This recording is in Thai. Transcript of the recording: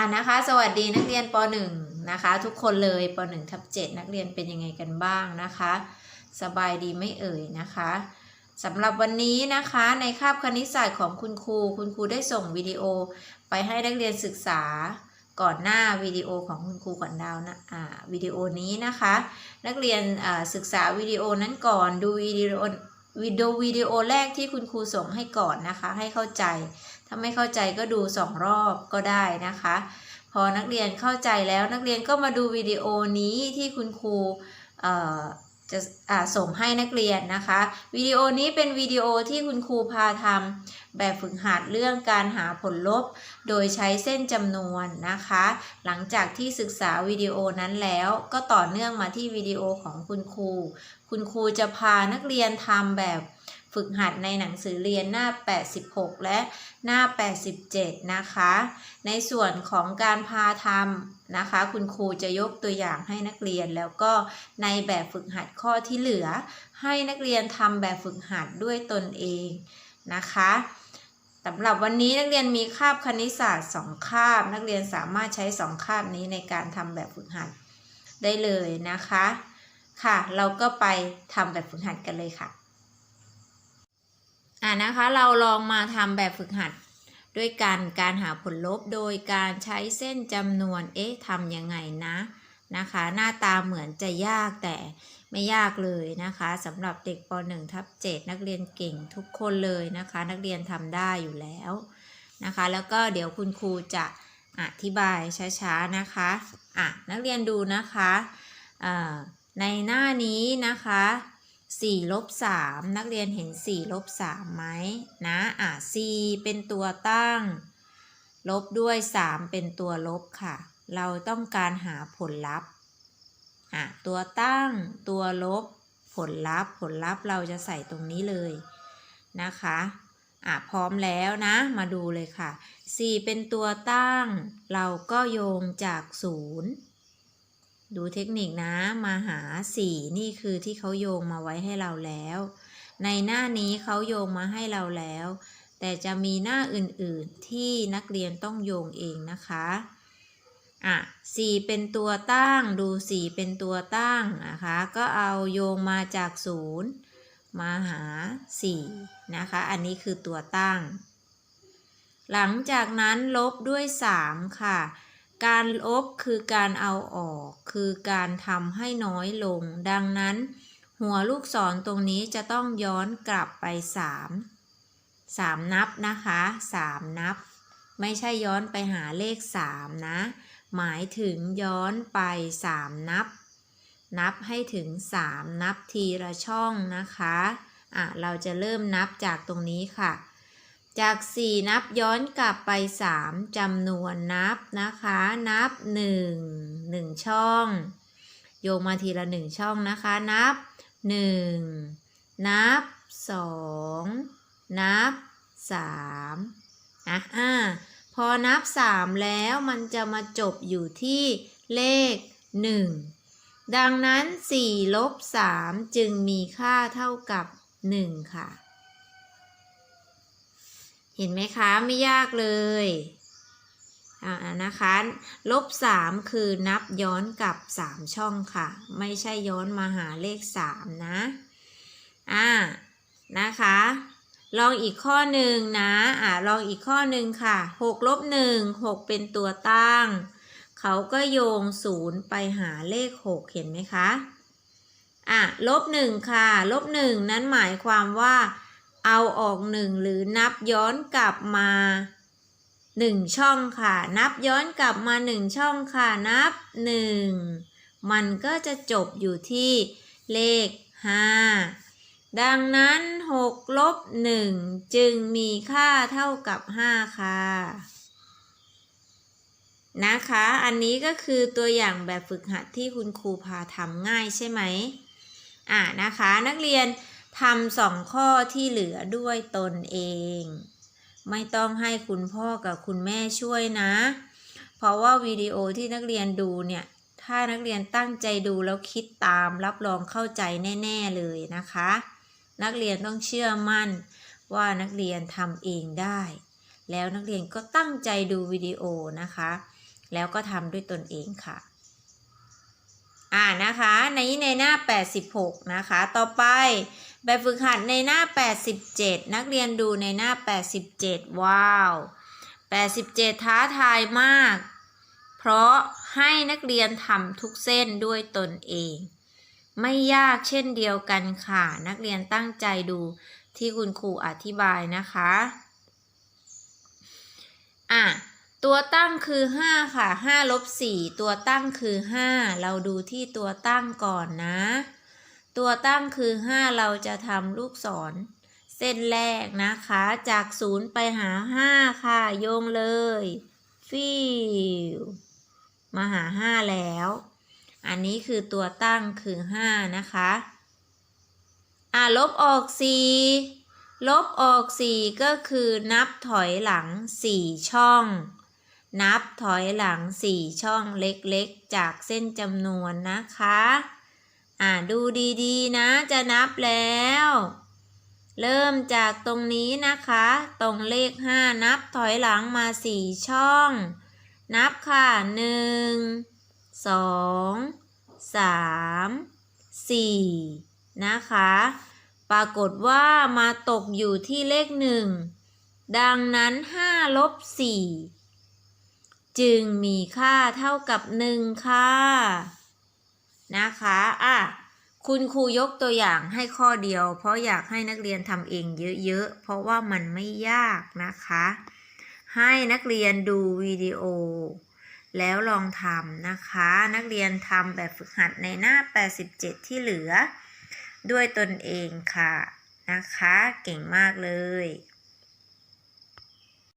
อ่านะคะ สวัสดีนักเรียนป .1 นะคะ ทุกคนเลยป .1 ทับ7นักเรียนเป็นยังไงกันบ้างนะคะ สบายดีไม่เอ่ยนะคะสำหรับวันนี้นะคะในคาบคณิตศาสตร์ของคุณครู คุณครูได้ส่งวิดีโอไปให้นักเรียนศึกษาก่อนหน้าวิดีโอของคุณครูขวัญดาวนะอ่าวิดีโอนี้นะคะ นักเรียนศึกษาวิดีโอนั้นก่อนดูวิดีโอ วิดีโอวิดีโอแรกที่คุณครูส่งให้ก่อนนะคะ ให้เข้าใจ ถ้าไม่เข้าใจก็ดูสองรอบก็ได้นะคะ พอนักเรียนเข้าใจแล้วนักเรียนก็มาดูวิดีโอนี้ที่คุณครูเอ่อ จะอ่าส่งให้นักเรียนนะคะวิดีโอนี้เป็นวิดีโอที่คุณครูพาทำแบบฝึกหัดเรื่องการหาผลลบ โดยใช้เส้นจำนวนนะคะ หลังจากที่ศึกษาวิดีโอนั้นแล้วก็ต่อเนื่องมาที่วิดีโอของคุณครู คุณครูจะพานักเรียนทำแบบ ฝึกหัดในหนังสือเรียนหน้า 86 และหน้า 87 นะคะ ในส่วนของการพาทำนะคะ คุณครูจะยกตัวอย่างให้นักเรียน แล้วก็ในแบบฝึกหัดข้อที่เหลือ ให้นักเรียนทำแบบฝึกหัดด้วยตนเองนะคะสำหรับวันนี้นักเรียนมีคาบคณิตศาสตร์สองคาบ นักเรียนสามารถใช้สองคาบนี้ในการทำแบบฝึกหัดได้เลยนะคะ ค่ะ เราก็ไปทำแบบฝึกหัดกันเลยค่ะ อ่านะคะเราลองมาทำแบบฝึกหัดด้วยการการหาผลลบโดยการใช้เส้นจำนวน เอ๊ะทำยังไงนะนะคะ หน้าตาเหมือนจะยากแต่ไม่ยากเลยนะคะสำหรับเด็กป .1 ทับ7นักเรียนเก่งทุกคนเลยนะคะ นักเรียนทำได้อยู่แล้วนะคะ แล้วก็เดี๋ยวคุณครูจะอธิบายช้าๆนะคะอะนักเรียนดูนะคะในหน้านี้นะคะ 4ลบ3นักเรียนเห็น4ลบ3ไหมนะอะ4เป็นตัวตั้ง ลบด้วย 3 เป็นตัวลบค่ะ เราต้องการหาผลลัพธ์อะตัวตั้งตัวลบ ผลลัพธ์ผลลัพธ์เราจะใส่ตรงนี้เลยนะคะอะพร้อมแล้วนะ มาดูเลยค่ะ 4 เป็นตัวตั้ง เราก็โยงจาก 0 ดูเทคนิคนะมาหา 4 นี่คือที่เขาโยงมาไว้ให้เราแล้ว ในหน้านี้เขาโยงมาให้เราแล้ว แต่จะมีหน้าอื่นๆที่นักเรียนต้องโยงเองนะคะอะสี่เป็นตัวตั้งดูสี่เป็นตัวตั้งนะคะก็เอาโยงมาจากศูนย์มาหาสี่นะคะอันนี้คือตัวตั้ง หลังจากนั้นลบด้วยสามค่ะ การลบคือการเอาออก คือการทำให้น้อยลง ดังนั้น หัวลูกศรตรงนี้จะต้องย้อนกลับไปสามสามนับนะคะสามนับ ไม่ใช่ย้อนไปหาเลขสามนะ หมายถึงย้อนไปสามนับ นับให้ถึงสามนับทีละช่องนะคะ อะ เราจะเริ่มนับจากตรงนี้ค่ะ จาก 4 นับย้อนกลับไป 3จำนวนนับนะคะ นับ 1 1 ช่อง โยงมาทีละ 1 ช่องนะคะ นับ 1 นับ 2 นับ3นะอ่าพอนับ 3 แล้วมันจะมาจบอยู่ที่เลข 1 ดังนั้น 4 ลบ 3 จึงมีค่าเท่ากับ 1 ค่ะ เห็นไหมคะไม่ยากเลยอ่านะคะลบ 3 คือนับย้อนกลับ 3 ช่องค่ะ ไม่ใช่ย้อนมาหาเลข 3 นะอ่านะคะ ลองอีกข้อหนึ่งนะอ่าลองอีกข้อหนึ่งค่ะ6ลบ1 6 เป็นตัวตั้ง เขาก็โยง 0 ไปหาเลข 6 เห็นไหมคะอะลบ1ค่ะลบ1นั้นหมายความว่า เอาออก1หรือนับย้อนกลับมา1ช่องค่ะ นับย้อนกลับมา1ช่องค่ะ นับ1มันก็จะจบอยู่ที่เลข5ดังนั้น6ลบ1จึงมีค่าเท่ากับ5ค่ะ นะคะ อันนี้ก็คือตัวอย่างแบบฝึกหัดที่คุณครูพาทำง่ายใช่ไหมอ่านะคะ นักเรียน ทำสองข้อที่เหลือด้วยตนเอง ไม่ต้องให้คุณพ่อกับคุณแม่ช่วยนะ เพราะว่าวิดีโอที่นักเรียนดูเนี่ย ถ้านักเรียนตั้งใจดูแล้วคิดตามรับรองเข้าใจแน่ ๆเลยนะคะ นักเรียนต้องเชื่อมั่นว่านักเรียนทำเองได้ แล้วนักเรียนก็ตั้งใจดูวิดีโอนะคะ แล้วก็ทำด้วยตนเองค่ะ อ่านะคะในในหน้า 86 นะคะ ต่อไปแบบฝึกหัดในหน้า 87 นักเรียนดูในหน้า 87 ว้าว 87 ท้าทายมาก เพราะให้นักเรียนทำทุกเส้นด้วยตนเอง ไม่ยากเช่นเดียวกันค่ะ นักเรียนตั้งใจดูที่คุณครูอธิบายนะคะ อะ ตัวตั้งคือ 5 ค่ะ5ลบ4ตัวตั้งคือ 5 เราดูที่ตัวตั้งก่อนนะ ตัวตั้งคือ 5 เราจะทำลูกศร เส้นแรกนะคะ จาก 0 ไปหา 5 ค่ะ โยงเลย ฟิวมาหา 5 แล้ว อันนี้คือตัวตั้งคือ 5 นะคะ อะ ลบออก 4 ลบออก 4 ก็คือนับถอยหลัง 4 ช่อง นับถอยหลัง 4 ช่องเล็กๆ จากเส้นจำนวนนะคะ อ่าดูดีๆนะจะนับแล้ว เริ่มจากตรงนี้นะคะ ตรงเลข 5 นับถอยหลังมา 4 ช่อง นับค่ะ 1 2 3 4 นะคะ ปรากฏว่ามาตกอยู่ที่เลข 1 ดังนั้น5ลบ4 จึงมีค่าเท่ากับ 1 ค่ะ นะคะอะคุณครูยกตัวอย่างให้ข้อเดียว เพราะอยากให้นักเรียนทำเองเยอะๆ เพราะว่ามันไม่ยากนะคะ ให้นักเรียนดูวิดีโอ แล้วลองทำนะคะ นักเรียนทำแบบฝึกหัดในหน้า 87 ที่เหลือ ด้วยตนเองค่ะ นะคะ เก่งมากเลย